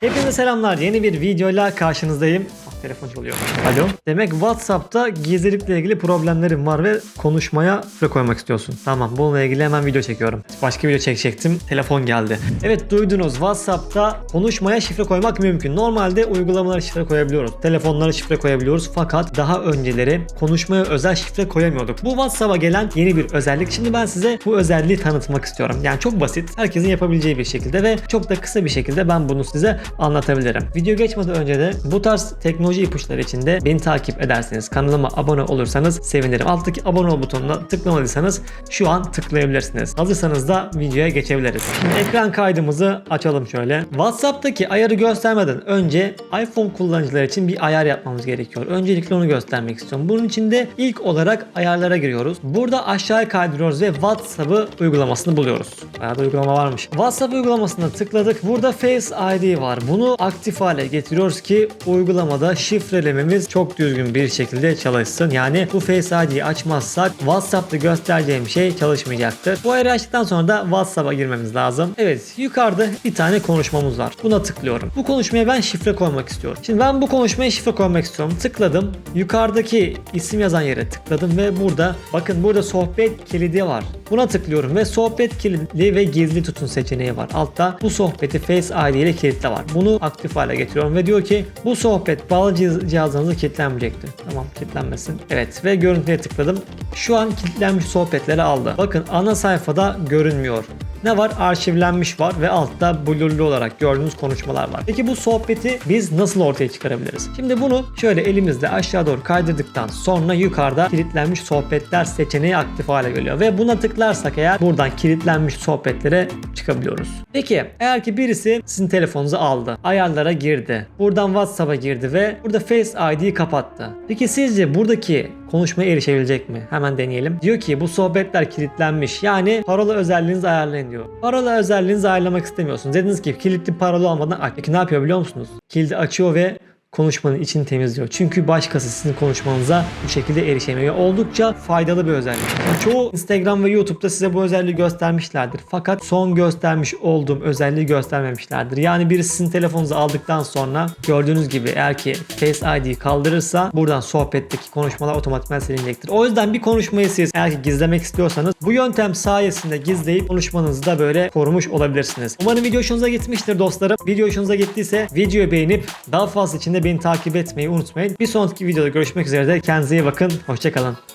Hepinize selamlar. Yeni bir videoyla karşınızdayım. Telefon çalıyor. Alo. Demek WhatsApp'ta gizlilikle ilgili problemlerim var ve konuşmaya süre koymak istiyorsun. Tamam bununla ilgili hemen video çekiyorum. Başka video çekecektim. Telefon geldi. Evet duydunuz WhatsApp'ta konuşmaya şifre koymak mümkün. Normalde uygulamalara şifre koyabiliyoruz. Telefonlara şifre koyabiliyoruz. Fakat daha önceleri konuşmaya özel şifre koyamıyorduk. Bu WhatsApp'a gelen yeni bir özellik. Şimdi ben size bu özelliği tanıtmak istiyorum. Yani çok basit. Herkesin yapabileceği bir şekilde ve çok da kısa bir şekilde ben bunu size anlatabilirim. Video geçmeden önce de bu tarz teknoloji ipuçları için de beni takip ederseniz, kanalıma abone olursanız sevinirim. Alttaki abone ol butonuna tıklamadıysanız şu an tıklayabilirsiniz. Hazırsanız da videoya geçebiliriz. Şimdi ekran kaydımızı açalım şöyle. WhatsApp'taki ayarı göstermeden önce iPhone kullanıcılar için bir ayar yapmamız gerekiyor. Öncelikle onu göstermek istiyorum. Bunun için de ilk olarak ayarlara giriyoruz. Burada aşağıya kaydırıyoruz ve WhatsApp'ı uygulamasını buluyoruz. Bayağı da uygulama varmış. WhatsApp uygulamasına tıkladık. Burada Face ID var. Bunu aktif hale getiriyoruz ki uygulamada şifrelememiz çok düzgün bir şekilde çalışsın. Yani bu Face ID'yi açmazsak WhatsApp'ta göstereceğim şey çalışmayacaktır. Bu ayarı açtıktan sonra da WhatsApp'a girmemiz lazım. Evet yukarıda bir tane konuşmamız var. Buna tıklıyorum. Bu konuşmaya ben şifre koymak istiyorum. Şimdi ben bu konuşmaya şifre koymak istiyorum. Tıkladım. Yukarıdaki isim yazan yere tıkladım ve burada bakın burada sohbet kilidi var. Buna tıklıyorum ve sohbet kilitli ve gizli tutun seçeneği var. Altta bu sohbeti Face ID ile kilitle var. Bunu aktif hale getiriyorum ve diyor ki bu sohbet bağlı cihaz- cihazınızı kilitlenmeyecektir. Tamam kilitlenmesin. Evet ve görüntüye tıkladım. Şu an kilitlenmiş sohbetleri aldı. Bakın ana sayfada görünmüyor. Ne var? Arşivlenmiş var ve altta blurlu olarak gördüğünüz konuşmalar var. Peki bu sohbeti biz nasıl ortaya çıkarabiliriz? Şimdi bunu şöyle elimizle aşağı doğru kaydırdıktan sonra yukarıda kilitlenmiş sohbetler seçeneği aktif hale geliyor. Ve buna tıklarsak eğer buradan kilitlenmiş sohbetlere çıkabiliyoruz. Peki eğer ki birisi sizin telefonunuzu aldı, ayarlara girdi, buradan WhatsApp'a girdi ve burada Face ID'yi kapattı. Peki sizce buradaki konuşmaya erişebilecek mi? Hemen deneyelim. Diyor ki bu sohbetler kilitlenmiş. Yani parola özelliğinizi ayarlayın diyor. Parola özelliğinizi ayarlamak istemiyorsunuz. Dediniz ki kilitli parola olmadan aç. Peki ne yapıyor biliyor musunuz? Kilidi açıyor ve konuşmanın içini temizliyor. Çünkü başkası sizin konuşmanıza bu şekilde erişemiyor. Oldukça faydalı bir özellik. Çoğu Instagram ve YouTube'da size bu özelliği göstermişlerdir. Fakat son göstermiş olduğum özelliği göstermemişlerdir. Yani biri sizin telefonunuzu aldıktan sonra gördüğünüz gibi eğer ki Face ID'yi kaldırırsa buradan sohbetteki konuşmalar otomatikman silinecektir. O yüzden bir konuşmayı siz eğer ki gizlemek istiyorsanız bu yöntem sayesinde gizleyip konuşmanızı da böyle korumuş olabilirsiniz. Umarım video hoşunuza gitmiştir dostlarım. Video hoşunuza gittiyse videoyu beğenip daha fazla içinde beni takip etmeyi unutmayın. Bir sonraki videoda görüşmek üzere de kendinize iyi bakın. Hoşçakalın.